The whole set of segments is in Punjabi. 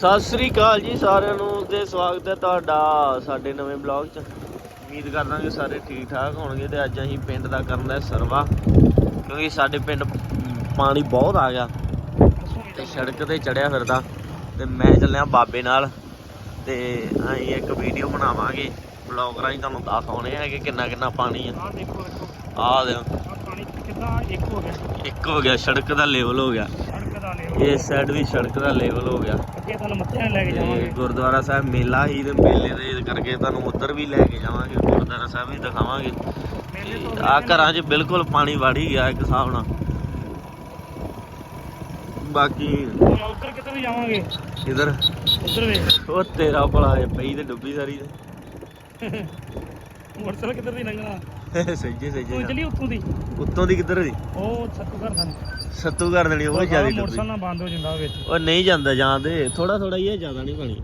ਸਤਿ ਸ੍ਰੀ ਅਕਾਲ ਜੀ ਸਾਰਿਆਂ ਨੂੰ ਤੇ ਸਵਾਗਤ ਹੈ ਤੁਹਾਡਾ ਸਾਡੇ ਨਵੇਂ ਬਲੌਗ 'ਚ। ਉਮੀਦ ਕਰਦਾ ਕਿ ਸਾਰੇ ਠੀਕ ਠਾਕ ਹੋਣਗੇ ਤੇ ਅੱਜ ਅਸੀਂ ਪਿੰਡ ਦਾ ਕਰਨ ਦਾ ਸਰਵਾ ਕਿਉਂਕਿ ਸਾਡੇ ਪਿੰਡ ਪਾਣੀ ਬਹੁਤ ਆ ਗਿਆ ਤੇ ਸੜਕ ਤੇ ਚੜਿਆ ਫਿਰਦਾ ਤੇ ਮੈਂ ਚੱਲਿਆ ਬਾਬੇ ਨਾਲ ਤੇ ਅਸੀਂ ਇੱਕ ਵੀਡੀਓ ਬਣਾਵਾਂਗੇ ਬਲੌਗ ਰਾਹੀਂ ਤੁਹਾਨੂੰ ਦਿਖਾਉਣੇ ਆ ਕਿ ਕਿੰਨਾ ਕਿੰਨਾ ਪਾਣੀ ਆ। ਆਹ ਦੇਖੋ ਦੇਖੋ। ਦੇ ਪਾਣੀ ਕਿੱਦਾਂ ਇੱਕ ਹੋ ਗਿਆ। ਇੱਕ ਹੋ ਗਿਆ ਸੜਕ ਦਾ ਲੈਵਲ ਹੋ ਗਿਆ। ਦਾ ਲੈਵਲ ਇਸ ਸਾਈਡ ਵੀ ਸੜਕ ਦਾ ਲੈਵਲ ਹੋ ਗਿਆ। ਅੱਗੇ ਤੁਹਾਨੂੰ ਮੱਥੇ ਨਾਲ ਲੈ ਕੇ ਤੇ ਜਾਵਾਂਗੇ। ਗੁਰਦੁਆਰਾ ਸਾਹਿਬ ਮੇਲਾ ਹੀ ਤੇ ਮੇਲੇ ਦੇ ਕਰਕੇ ਤੁਹਾਨੂੰ ਉੱਧਰ ਵੀ ਲੈ ਕੇ ਜਾਵਾਂਗੇ ਗੁਰਦੁਆਰਾ ਸਾਹਿਬ ਵੀ ਦਿਖਾਵਾਂਗੇ। ਤੋਂ ਆ ਘਰਾਂ 'ਚ ਬਿਲਕੁਲ ਪਾਣੀ ਵੜ ਹੀ ਗਿਆ ਇੱਕ ਹਿਸਾਬ ਨਾਲ। ਬਾਕੀ ਉੱਧਰ ਕਿੱਧਰ ਨੂੰ ਜਾਵਾਂਗੇ? ਇਧਰ ਉੱਧਰ ਵੇ। ਉਹ ਤੇਰਾ ਭਲਾ ਹੈ ਪਈ ਤੇ ਡੁੱਬੀ ਸਾਰੀ ਮੋਟਰਸਾਈਕਲ ਕਿੱਧਰ ਦੀ ਲੰਘਣਾ? ਤੇ ਸੱਜੇ ਤੂੰ ਸੱਜੇ ਚਲੀ ਉੱਤੋਂ ਦੀ? ਉੱਤੋਂ ਦੀ ਕਿੱਧਰ ਦੀ? ਉਹ ਸੱਤੂ ਘਰ ਸਾਨੂੰ। ਸੱਤੂ ਕਰ ਦੇਣੀ ਉਹ ਜ਼ਿਆਦਾ ਮੋਟਰਸਾਈਕਲ ਡੁੱਬੀ ਨਾਲ ਬੰਦ ਹੋ ਜਾਂਦਾ ਵਿੱਚ। ਉਹ ਨਹੀਂ ਜਾਂਦਾ ਜਾਂਦੇ ਥੋੜਾ ਥੋੜਾ ਹੀ ਹੈ ਜ਼ਿਆਦਾ ਨਹੀਂ ਪਾਣੀ।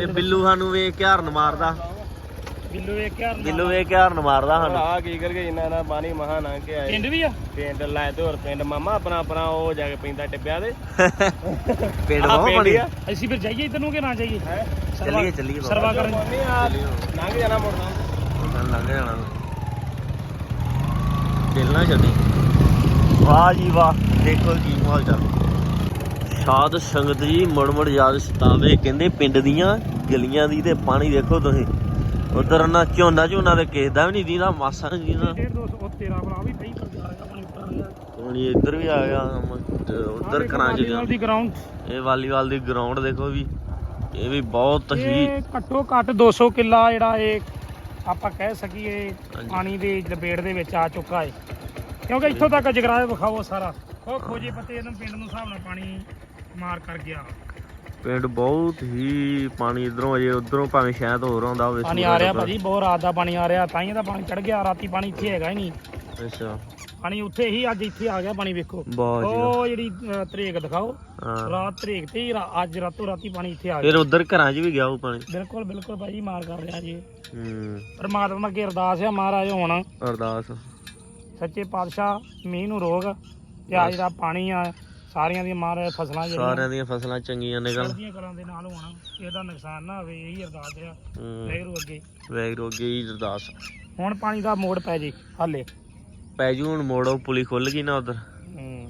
ਇਹ ਬਿੱਲੂ ਸਾਨੂੰ ਵੇਖ ਕੇ ਹਾਰਨ ਮਾਰਦਾ। ਬਿੱਲੂ ਵੇਖ ਕੇ ਹਾਰਨ ਬਿੱਲੂ ਵੇਖ ਕੇ ਹਾਰਨ ਮਾਰਦਾ ਸਾਨੂੰ। ਆ ਕੀ ਕਰਕੇ ਇੰਨਾ ਨਾ ਪਾਣੀ ਮਹਾ ਲੰਘ ਕੇ ਆਏ। ਪਿੰਡ ਵੀ ਆ? ਪਿੰਡ ਲੈ ਤੇ ਹੋਰ ਪਿੰਡ ਮਾਮਾ ਆਪਣਾ ਆਪਣਾ ਉਹ ਜਾ ਕੇ ਪੈਂਦਾ ਟਿੱਬਿਆਂ ਦੇ ਪਿੰਡ ਆਹ ਬਹੁਤ ਪਿੰਡ ਆ। ਅਸੀਂ ਫਿਰ ਜਾਈਏ ਇੱਧਰ ਨੂੰ ਕਿ ਨਾ ਜਾਈਏ? ਹੈ? ਚੱਲੀਏ ਚੱਲੀਏ ਬਾਬਾ। ਸਰਵਾ ਕਰਨ। ਨਹੀਂ ਆ ਲੰਘ ਜਾਣਾ ਮੁੜਨਾ ਲੰਘ ਜਾਣਾ। ਦਿਲ ਨਾ ਛੱਡੀ ਵਾਹ ਜੀ ਵਾਹ ਦੇਖੋ ਕੀ ਮਾਹੌਲ ਚੱਲ। ਸਾਧ ਸੰਗਤ ਜੀ ਮੁੜ ਮੁੜ ਯਾਦ ਸਤਾਵੇ ਕਹਿੰਦੇ ਪਿੰਡ ਦੀਆਂ ਗਲੀਆਂ ਦੀ ਤੇ ਪਾਣੀ ਦੇਖੋ ਤੁਸੀਂ। ਉਧਰ ਨਾ ਝੋਨਾ ਝੋਨਾ ਤੇ ਕਿਸੇ ਦਾ ਵੀ ਨਹੀਂ ਦੀਦਾ ਮਾਸਾ ਵੀ ਪਈ ਜਾ ਪਾਣੀ ਪਾਣੀ ਇੱਧਰ ਵੀ ਆ ਗਿਆ ਉਧਰ ਘਰਾਂ ਚ ਗਿਆ ਦੀ ਗਰਾਊਂਡ ਇਹ ਵਾਲੀਵਾਲ ਦੀ ਗਰਾਊਂਡ ਦੇਖੋ ਵੀ ਇਹ ਵੀ ਬਹੁਤ ਹੀ ਘੱਟੋ ਘੱਟ 200 ਕਿੱਲਾ ਜਿਹੜਾ ਇਹ ਆਪਾਂ ਕਹਿ ਸਕੀਏ। ਪਾਣੀ ਦੀ ਲਪੇਟ ਦੇ ਵਿੱਚ ਆ ਚੁੱਕਾ ਹੈ। ਕਿਉਂਕਿ ਇੱਥੋਂ ਤੱਕ ਜਗਰਾਏ ਵਿਖਾਓ ਸਾਰਾ। ਉਹ ਖੋਜੇ ਪੱਤੇ ਇਹਨਾਂ ਪਿੰਡ ਨੂੰ ਹਿਸਾਬ ਨਾਲ ਪਾਣੀ ਮਾਰ ਕਰ ਗਿਆ। ਪਿੰਡ ਬਹੁਤ ਹੀ ਪਾਣੀ ਇਧਰੋਂ ਅਜੇ ਉਧਰੋਂ ਭਾਵੇਂ ਸ਼ਾਇਦ ਹੋਰ ਆਉਂਦਾ ਹੋਵੇ ਪਾਣੀ ਆ ਰਿਹਾ ਭਾਜੀ ਬਹੁਤ ਰਾਤ ਦਾ ਪਾਣੀ ਆ ਰਿਹਾ। ਤਾਂ ਹੀ ਤਾਂ ਪਾਣੀ ਚੜ ਗਿਆ ਰਾਤੀ ਪਾਣੀ ਇੱਥੇ ਹੈਗਾ ਹੀ ਨਹੀਂ। ਅੱਛਾ। ਪਾਣੀ ਉੱਥੇ ਹੀ ਅੱਜ ਇੱਥੇ ਆ ਗਿਆ ਪਾਣੀ ਵੇਖੋ। ਜੀ। ਉਹ ਜਿਹੜੀ ਅਹ, ਤਰੀਕ ਦਿਖਾਓ। ਹਾਂ। ਰਾਤ ਤਰੀਕ ਤੇ ਹੀ ਰਾ- ਅੱਜ ਰਾਤੋਂ ਰਾਤੀ ਪਾਣੀ ਇੱਥੇ ਆ ਫਿਰ ਗਿਆ ਉਧਰ ਘਰਾਂ 'ਚ ਵੀ ਗਿਆ ਉਹ ਪਾਣੀ? ਬਿਲਕੁਲ ਬਿਲਕੁਲ ਭਾਜੀ ਮਾਰ ਕਰ ਰਿਹਾ ਜੀ। ਹੂੰ। ਪਰਮਾਤਮਾ ਅੱਗੇ ਅਰਦਾਸ ਹੈ ਮਹਾਰਾਜ ਹੁਣ। ਅਰਦਾਸ। ਸੱਚੇ ਪਾਤਸ਼ਾਹ ਮੀਂਹ ਨੂੰ ਰੋਕ। ਤੇ ਆ ਜਿਹੜਾ ਪਾਣੀ ਆ ਸਾਰੀਆਂ ਦੀਆਂ ਮਹਾਰਾਜ ਫਸਲਾਂ ਸਾਰਿਆਂ ਦੀਆਂ ਫਸਲਾਂ ਚੰਗੀਆਂ ਨਿਕਲ ਸਰਦੀਆਂ ਕਰਾਂ ਦੇ ਨਾਲ ਹੋਣਾ ਇਹਦਾ ਨੁਕਸਾਨ ਨਾ ਹੋਵੇ ਇਹੀ ਅਰਦਾਸ ਆ। ਹੂੰ। ਵੈਗਰੂ ਅੱਗੇ। ਵੈਗਰੂ ਅੱਗੇ ਹੀ ਅਰਦਾਸ। ਹੁਣ ਪਾਣੀ ਦਾ ਮੋੜ ਪੈ ਜੇ ਹਾਲੇ। ਪੈ ਜੂ ਹੁਣ ਮੋੜੋ ਪੁਲੀ ਖੁੱਲ ਗਈ ਨਾ ਉਧਰ। ਹੂੰ।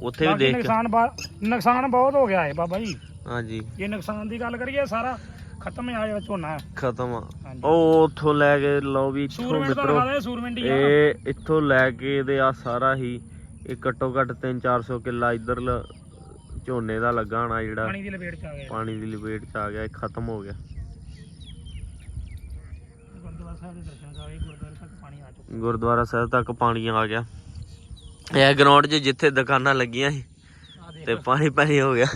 ਉੱਥੇ ਵੀ ਬਾਕੀ ਦੇਖ ਨੁਕਸਾਨ ਬਾ- ਨੁਕਸਾਨ ਬਹੁਤ ਹੋ ਗਿਆ ਹੈ ਬਾਬਾ ਜੀ। ਹਾਂਜੀ। ਜੇ ਨੁਕਸਾਨ ਦੀ ਗੱਲ ਕਰੀਏ ਸਾਰਾ ਖਤਮ ਆ ਜਿਹੜਾ ਝੋਨਾ। ਖਤਮ ਆ। ਹਾਂਜੀ। ਉਹ ਉੱਥੋਂ ਲੈ ਕੇ ਲਓ ਵੀ ਇੱਥੋਂ ਸੂਰਮਿੰਟ ਦਾ ਮਿੱਤਰੋ ਸੂਰਮਿੰਟ ਆ। ਇਹ ਇੱਥੋਂ ਲੈ ਕੇ ਤੇ ਆ ਸਾਰਾ ਹੀ ਇਹ ਘੱਟੋ ਘੱਟ 3-400 ਕਿੱਲਾ ਇੱਧਰ ਝੋਨੇ ਦਾ ਲੱਗਾ ਹੋਣਾ ਜਿਹੜਾ। ਪਾਣੀ ਦੀ ਲਪੇਟ ਚ ਆ ਗਿਆ। ਪਾਣੀ ਦੀ ਲਪੇਟ ਚ ਆ ਗਿਆ ਇਹ ਖਤਮ ਹੋ ਗਿਆ। ਗੁਰਦੁਆਰਾ ਸਾਹਿਬ ਦੇ ਦਰਸ਼ਨ ਕਰਾਏ ਗੁਰਦੁਆਰੇ ਗੁਰਦੁਆਰਾ ਸਾਹਿਬ ਤੱਕ ਪਾਣੀ ਆ ਗਿਆ। ਇਹ ਗਰਾਊਂਡ 'ਚ ਜਿੱਥੇ ਦੁਕਾਨਾਂ ਲੱਗੀਆਂ ਸੀ ਆ ਤੇ ਪਾਣੀ ਪਾਣੀ ਹੋ ਗਿਆ।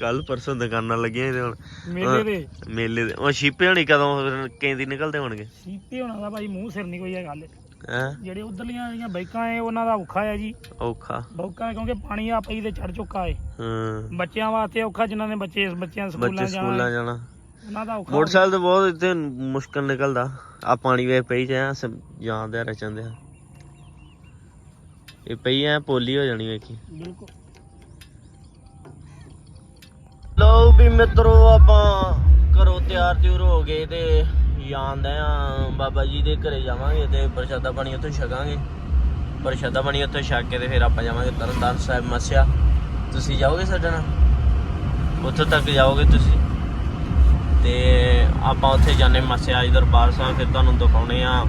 ਕੱਲ ਪਰਸੋਂ ਦੁਕਾਨਾਂ ਲੱਗੀਆਂ ਤੇ ਹੁਣ ਮੇਲੇ ਦੇ। ਮੇਲੇ ਦੇ। ਉਹ ਛੀਪੇ ਹੋਣੀ ਕਦੋਂ? ਕੇਂਦੀ ਨਿਕਲਦੇ ਹੋਣਗੇ। ਸੀਪੇ ਹੋਣਾ ਦਾ ਭਾਈ ਮੂੰਹ ਸਿਰ ਨਹੀਂ ਕੋਈ ਇਹ ਗੱਲ ਜਿਹੜੇ ਉਧਰਲੀਆਂ ਜਿਹੜੀਆਂ ਬਾਈਕਾਂ ਐ ਉਹਨਾਂ ਦਾ ਔਖਾ ਹੈ ਜੀ। ਔਖਾ। ਹੈ ਕਿਉਂਕਿ ਪਾਣੀ ਆ ਪਈ ਤੇ ਚੜ ਚੁੱਕਾ ਹੈ ਹਾਂ। ਬੱਚਿਆਂ ਵਾਸਤੇ ਔਖਾ ਜਿਨ੍ਹਾਂ ਨੇ ਬੱਚੇ ਬੱਚਿਆਂ ਬੱਚੇ ਸਕੂਲਾਂ ਸਕੂਲਾਂ ਜਾਣਾ। ਜਾਣਾ। ਉਹਨਾਂ ਦਾ ਔਖਾ ਮੋਟਰਸਾਈਕਲ ਤੇ ਬਹੁਤ ਇੱਥੇ ਮੁਸ਼ਕਲ ਨਿਕਲਦਾ। ਆ ਪਾਣੀ ਵੇ ਪਈ ਜਾਂ ਜਾਂਦੇ ਰਚੰਦੇ ਆ। ਇਹ ਪਈ ਐ ਪੋਲੀ ਹੋ ਜਾਣੀ ਵੇਖੀ। ਬਿਲਕੁਲ। ਲੋ ਵੀ ਮਿੱਤਰੋ ਆਪਾਂ ਘਰੋਂ ਤਿਆਰ ਤਿਉਰ ਹੋ ਗਏ ਤੇ ਜਾਂਦੇ ਆ ਬਾਬਾ ਜੀ ਦੇ ਘਰੇ ਜਾਵਾਂਗੇ ਤੇ ਪ੍ਰਸ਼ਾਦਾ ਪਾਣੀ ਉੱਥੇ ਛਕਾਂਗੇ। ਪ੍ਰਸ਼ਾਦਾ ਪਾਣੀ ਉੱਥੇ ਛਕ ਕੇ ਤੇ ਫਿਰ ਆਪਾਂ ਜਾਵਾਂਗੇ ਤਰਨਤਾਰਨ ਸਾਹਿਬ ਮੱਸਿਆ। ਤੁਸੀਂ ਜਾਓਗੇ ਸਾਡੇ ਨਾਲ? ਉੱਥੇ ਤੱਕ ਜਾਓਗੇ ਤੁਸੀਂ? ਤੇ ਆਪਾਂ ਉੱਥੇ ਜਾਣੇ ਮੱਸਿਆ ਜੀ ਦਰਬਾਰ ਸਾਹਿਬ, ਫਿਰ ਤੁਹਾਨੂੰ ਦਿਖਾਉਣੇ ਆ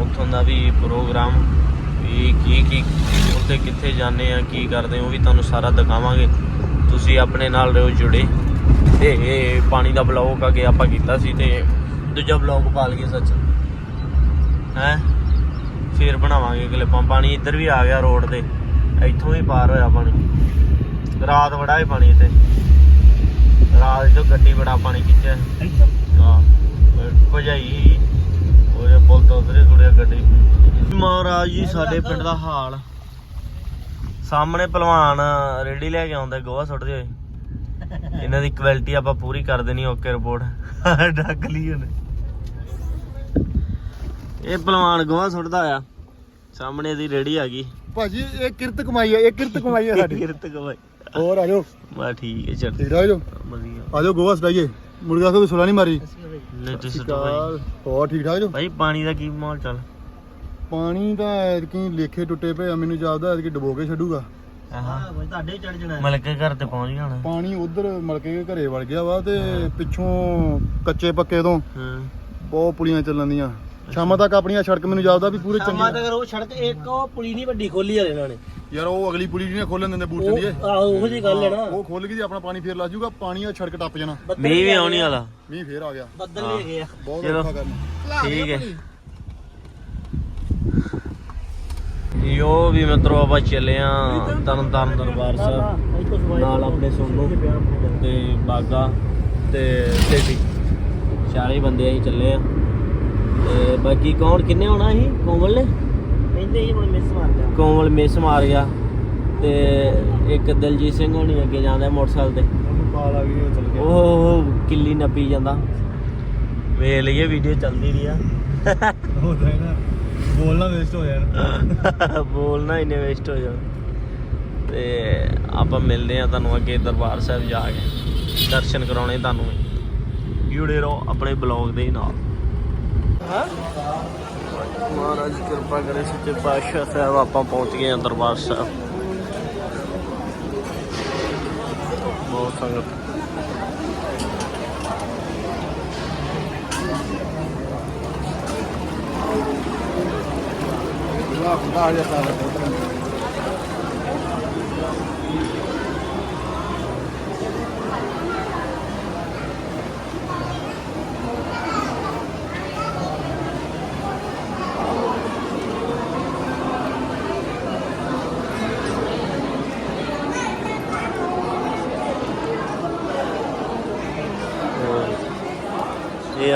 ਉੱਥੋਂ ਦਾ ਵੀ ਪ੍ਰੋਗਰਾਮ, ਵੀ ਕੀ ਕੀ, ਉੱਥੇ ਕਿੱਥੇ ਜਾਣੇ ਆ, ਕੀ ਕਰਦੇ ਉਹ ਵੀ ਤੁਹਾਨੂੰ ਸਾਰਾ ਦਿਖਾਵਾਂਗੇ। ਤੁਸੀਂ ਆਪਣੇ ਨਾਲ ਰਹੋ ਜੁੜੇ। ਤੇ ਇਹ ਪਾਣੀ ਦਾ ਬਲੌਗ ਅੱਗੇ ਆਪਾਂ ਕੀਤਾ ਸੀ ਤੇ ਦੂਜਾ ਬਲੌਗ ਪਾ ਲਈਏ ਸੱਚ। ਹੈ? ਫੇਰ ਬਣਾਵਾਂਗੇ ਕਲਿੱਪਾਂ ਪਾਣੀ ਇੱਧਰ ਵੀ ਆ ਗਿਆ ਰੋਡ ਤੇ। ਇੱਥੋਂ ਹੀ ਪਾਰ ਹੋਇਆ ਪਾਣੀ। ਰਾਤ ਬੜਾ ਹੀ ਪਾਣੀ ਇੱਥੇ। ਰਾਤ ਤੋਂ ਗੱਡੀ ਬੜਾ ਪਾਣੀ ਖਿੱਚਿਆ। ਹਾਂ ਭਜਾਈ। ਉਹਦੇ ਪੁਲ ਤੋਂ ਉਧਰੇ ਥੋੜੀ ਗੱਡੀ ਮਹਾਰਾਜ ਜੀ ਸਾਡੇ ਪਿੰਡ ਦਾ ਹਾਲ। ਸਾਹਮਣੇ ਪਹਿਲਵਾਨ ਰੇੜੀ ਲੈ ਕੇ ਆਉਂਦਾ ਗੋਹਾ ਸੁੱਟਦੇ ਹੋਏ। ਇਹਨਾਂ ਦੀ ਕੁਆਲਿਟੀ ਆਪਾਂ ਪੂਰੀ ਕਰ ਦੇਣੀ ਓਕੇ ਰਿਪੋਰਟ। ਡੱਕ ਲਈ ਉਹਨੇ। ਇਹ ਪਹਿਲਵਾਨ ਗੋਹਾ ਸੁੱਟਦਾ ਆ ਸਾਹਮਣੇ ਦੀ ਰੇੜੀ ਆ ਗਈ। ਭਾਜੀ ਇਹ ਕਿਰਤ ਕਮਾਈ ਹੈ ਇਹ ਕਿਰਤ ਕਮਾਈ ਹੈ ਸਾਡੀ। ਕਿਰਤ ਕਮਾਈ। ਹੋਰ ਆ ਜਾਓ। ਬਾ ਠੀਕ ਹੈ ਚੱਲ ਠੀਕ ਠਾਕ ਜੋ ਵਧੀਆ ਆ ਜਾਓ ਗੋਆ ਸਟਾਈਏ। ਮੁਰਗਾ ਕੋਈ ਸੁਲਾ ਨਹੀਂ ਮਾਰੀ। ਲੈ ਤਾਂ ਭਾਈ ਕਾਲ ਹੋਰ ਠੀਕ ਠਾਕ ਜੋ? ਭਾਈ ਪਾਣੀ ਦਾ ਕੀ ਮਾਹੌਲ ਚੱਲ? ਪਾਣੀ ਤਾਂ ਐਤਕੀ ਲੇਖੇ ਟੁੱਟੇ ਪਏ ਆ ਮੈਨੂੰ ਜਾਪਦਾ ਐਤਕੀ ਡਬੋ ਕੇ ਛੱਡੂਗਾ। ਆਹਾਂ। ਤੁਹਾਡੇ ਚੜ ਜਣਾ। ਮਲ ਕੇ ਘਰ ਤੇ ਪਹੁੰਚ ਜਾਣਾ ਪਾਣੀ ਉਧਰ ਮਲਕੇ ਦੇ ਘਰੇ ਵੜ ਗਿਆ ਵਾ ਤੇ ਪਿੱਛੋਂ ਕੱਚੇ ਪੱਕੇ ਤੋਂ ਹਾਂ। ਬਹੁਤ ਪੁਲੀਆਂ ਚੱਲਣ ਦੀਆਂ। ਸ਼ਾਮਾਂ ਤੱਕ ਆਪਣੀਆਂ ਸੜਕ ਮੈਨੂੰ ਜਾਪਦਾ ਵੀ ਪੂਰੇ ਸ਼ਾਮਾਂ ਚੰਗੀ ਤੱਕ ਉਹ ਸੜਕ ਇੱਕ ਉਹ ਪੁਲੀ ਨਹੀਂ ਵੱਡੀ ਖੋਲੀ ਹਲੇ ਇਹਨਾਂ ਨੇ। ਯਾਰ ਉਹ ਅਗਲੀ ਪੁਲੀ ਨਹੀਂ ਖੋਲਣ ਦਿੰਦੇ ਬੂਟ ਉਹ ਚੱਲੀਏ ਆਹੋ ਉਹੋ ਜੀ ਗੱਲ ਹੈ ਨਾ। ਉਹ ਖੁੱਲ ਗਈ ਜੀ ਆਪਣਾ ਪਾਣੀ ਫੇਰ ਲਾ ਜੂਗਾ ਪਾਣੀ ਆ ਸੜਕ ਟੱਪ ਜਾਣਾ। ਮੀਂਹ ਵੀ ਆਉਣੀ ਵਾਲਾ। ਮੀਂਹ ਫੇਰ ਆ ਗਿਆ। ਬੱਦਲ ਵੀ ਹੈਗੇ ਆ। ਬਹੁਤ ਚਲੋ। ਔਖਾ ਕਰਨਾ। ਠੀਕ ਹੈ। ਯੋ ਵੀ ਮਿੱਤਰੋ ਆਪਾਂ ਚੱਲੇ ਆ ਤਰਨ ਤਾਰਨ ਦਰਬਾਰ ਸਾਹਿਬ। ਨਾਲ ਆਪਣੇ ਸੋਨੂ ਤੇ ਬਾਗਾ ਤੇ ਸੇਠੀ। ਚਾਰੇ ਬੰਦੇ ਅਸੀਂ ਚੱਲੇ ਆ ਤੇ ਬਾਕੀ ਕੌਣ ਕਿੰਨੇ ਹੋਣਾ ਸੀ? ਕੋਮਲ ਨੇ? ਕਹਿੰਦੇ ਹੀ ਹੁਣ ਮਿਸ ਮਾਰ ਗਿਆ। ਕੋਮਲ ਮਿਸ ਮਾਰ ਗਿਆ ਤੇ ਇੱਕ ਦਲਜੀਤ ਸਿੰਘ ਹੋਣੀ ਅੱਗੇ ਜਾਂਦਾ ਮੋਟਰਸਾਈਕਲ ਤੇ। ਉਹਨੂੰ ਕਾਲ ਆ ਗਈ ਉਹ ਚੱਲ ਉਹ ਕਿੱਲੀ ਨੱਪੀ ਜਾਂਦਾ। ਵੇਖ ਲਈਏ ਵੀਡੀਓ ਚੱਲਦੀ ਰਹੀ ਆ। ਨਾ ਬੋਲਣਾ ਵੇਸਟ ਹੋ ਜਾਣਾ। ਬੋਲਣਾ ਇੰਨੇ ਵੇਸਟ ਹੋ ਜਾਣ। ਤੇ ਆਪਾਂ ਮਿਲਦੇ ਆ ਤੁਹਾਨੂੰ ਅੱਗੇ ਦਰਬਾਰ ਸਾਹਿਬ ਜਾ ਕੇ। ਦਰਸ਼ਨ ਕਰਾਉਣੇ ਤੁਹਾਨੂੰ ਜੁੜੇ ਰਹੋ ਆਪਣੇ ਬਲੌਗ ਦੇ ਨਾਲ। ਮਹਾਰਾਜ ਕਿਰਪਾ ਕਰੇ, ਸੱਚੇ ਪਾਤਸ਼ਾਹ ਸਾਹਿਬ, ਆਪਾਂ ਪਹੁੰਚ ਗਏ ਹਾਂ ਦਰਬਾਰ ਸਾਹਿਬ। ਬਹੁਤ ਸੰਗਤ। ਆ ਜਾਂਦਾ ਇਹ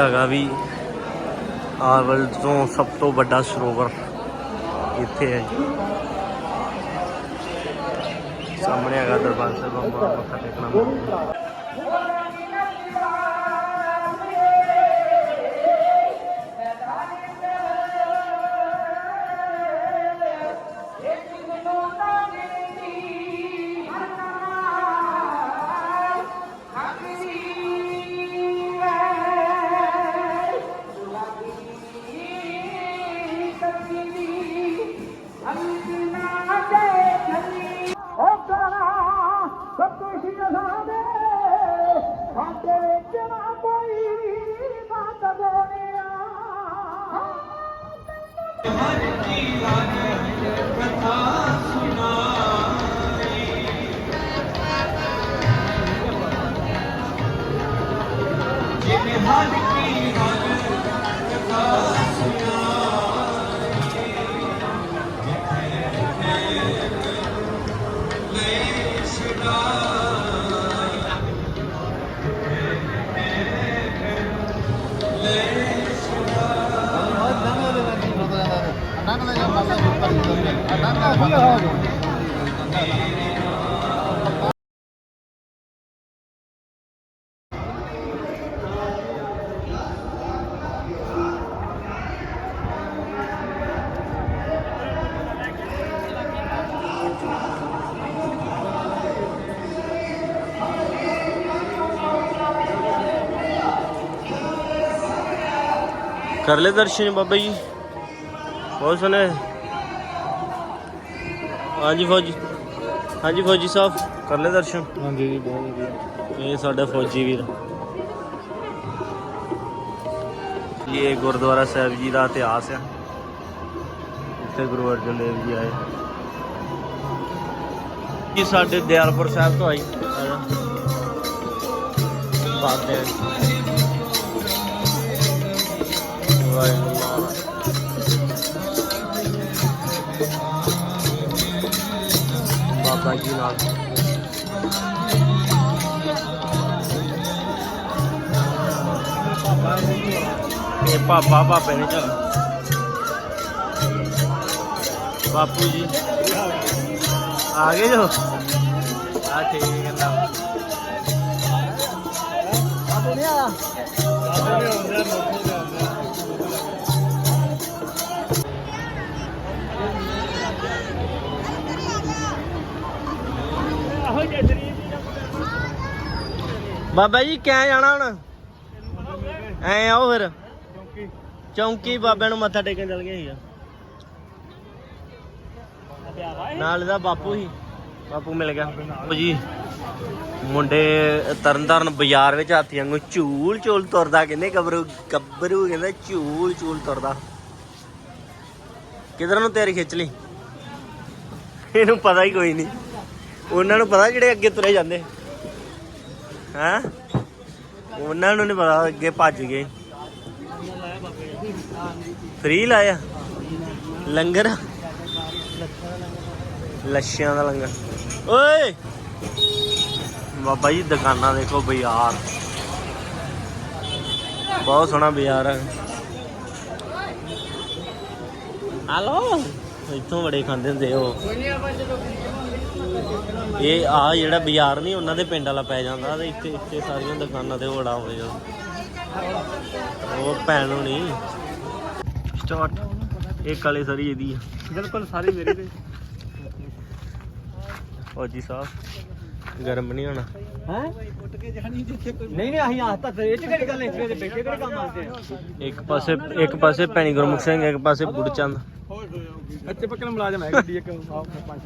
ਹੈਗਾ ਵੀ ਆਵਲ ਤੋਂ ਸਭ ਤੋਂ ਵੱਡਾ ਸਰੋਵਰ ਇੱਥੇ ਹੈ ਸਾਹਮਣੇ ਹੈਗਾ ਦਰਬਾਰ ਸਾਹਿਬ, ਆਪਾਂ ਮੱਥਾ ਟੇਕਣਾ ਕਰ ਲੈ ਦਰਸ਼ਨ ਬਾਬਾ ਜੀ ਬਹੁਤ ਸੋਹਣੇ ਹਾਂਜੀ ਫੌਜੀ। ਹਾਂਜੀ ਫੌਜੀ ਸਾਹਿਬ ਕਰ ਲੈ ਦਰਸ਼ਨ। ਹਾਂਜੀ ਜੀ ਬਹੁਤ ਵਧੀਆ। ਇਹ ਸਾਡਾ ਫੌਜੀ ਵੀਰ। ਇਹ ਗੁਰਦੁਆਰਾ ਸਾਹਿਬ ਜੀ ਦਾ ਇਤਿਹਾਸ ਹੈ। ਇੱਥੇ ਗੁਰੂ ਅਰਜਨ ਦੇਵ ਜੀ ਆਏ। ਇਹ ਸਾਡੇ ਦਿਆਲਪੁਰ ਸਾਹਿਬ ਤੋਂ ਆਈ। ਬਾਤ ਹੈ ਵਾਹਿਗੁਰੂ। ਬਾਬਾ ਜੀ ਨਾਲ। ਇਹ ਪਾਪਾ ਪਾਪੇ ਨੇ ਚੱਲ। ਬਾਪੂ ਜੀ। ਆ ਗਏ ਜੋ? ਆ ਠੀਕ ਹੈ ਨਾ। ਬਾਪੂ ਨਹੀਂ ਆਇਆ। ਬਾਬਾ ਜੀ ਕਿਆ ਜਾਣਾ ਹੁਣ? ਐ ਆਓ ਫਿਰ। ਚੌਂਕੀ। ਬਾਬਿਆਂ ਨੂੰ ਮੱਥਾ ਟੇਕਣ ਚੱਲ ਗਏ ਸੀਗਾ ਨਾਲ ਦਾ ਬਾਪੂ ਸੀ। ਬਾਪੂ ਮਿਲ ਗਿਆ। ਬਾਪੂ ਜੀ ਮੁੰਡੇ ਤਰਨਤਾਰਨ ਬਾਜ਼ਾਰ ਵਿੱਚ ਹਾਥੀ ਵਾਂਗੂ ਝੂਲ ਝੂਲ ਤੁਰਦਾ ਕਹਿੰਦੇ ਗੱਭਰੂ ਗੱਭਰੂ ਕਹਿੰਦਾ ਝੂਲ ਝੂਲ ਤੁਰਦਾ। ਕਿਧਰ ਨੂੰ ਤੇਰੀ ਖਿੱਚ ਲਈ? ਇਹਨੂੰ ਪਤਾ ਹੀ ਕੋਈ ਨਹੀਂ। ਉਹਨਾਂ ਨੂੰ ਪਤਾ ਜਿਹੜੇ ਅੱਗੇ ਤੁਰੇ ਜਾਂਦੇ। ਹੈਂ? ਉਹਨਾਂ ਨੂੰ ਨਹੀਂ ਪਤਾ ਅੱਗੇ ਭੱਜ ਗਏ। ਫ੍ਰੀ ਲਾਇਆ। ਲੰਗਰ। ਲੱਛਿਆਂ ਦਾ ਲੰਗਰ। ਓਏ! ਬਾਬਾ ਜੀ, ਦੁਕਾਨਾਂ ਦੇਖੋ, ਬਾਜ਼ਾਰ। ਬਹੁਤ ਸੋਹਣਾ ਬਾਜ਼ਾਰ ਹੈ ਹਲੋ! ਇੱਥੋਂ ਬੜੇ ਖਾਂਦੇ ਹੁੰਦੇ ਉਹ। ਇਹ ਆ ਜਿਹੜਾ ਬਾਜ਼ਾਰ ਨਹੀਂ ਉਹਨਾਂ ਦੇ ਪਿੰਡ ਵਾਲਾ ਪੈ ਜਾਂਦਾ ਤੇ ਇੱਥੇ ਇੱਥੇ ਸਾਰੀਆਂ ਦੁਕਾਨਾਂ ਤੇ ਬੜਾ ਹੋਵੇਗਾ ਉਹ ਭੈਣ ਹੋਣੀ। ਸਟਾਰਟ ਇੱਕ ਵਾਲੀ ਸਾਰੀ ਇਹਦੀ ਆ। ਬਿਲਕੁਲ ਸਾਰੀ ਮੇਰੀ ਤੇ। ਫੌਜੀ ਸਾਹਿਬ ਗਰਮ ਨਹੀਂ ਹੋਣਾ। ਨਹੀਂ ਨਹੀਂ ਅਸੀਂ ਆਹ ਤਾਂ ਇਹ ਚ ਕਿਹੜੀ ਗੱਲ ਇੱਥੇ ਦੇ ਬੈਠੇ ਕਿਹੜੇ ਕੰਮ ਆਉਂਦੇ ਆ? ਇੱਕ ਪਾਸੇ ਇੱਕ ਪਾਸੇ ਭੈਣੀ ਗੁਰਮੁਖ ਸਿੰਘ ਇੱਕ ਪਾਸੇ ਗੁਰਚੰਦ ਅੱਛੇ ਪੱਕਣ ਮੁਲਾਜ਼ਮ ਹੈ ਗੱਡੀ ਇੱਕ ਪੰਜ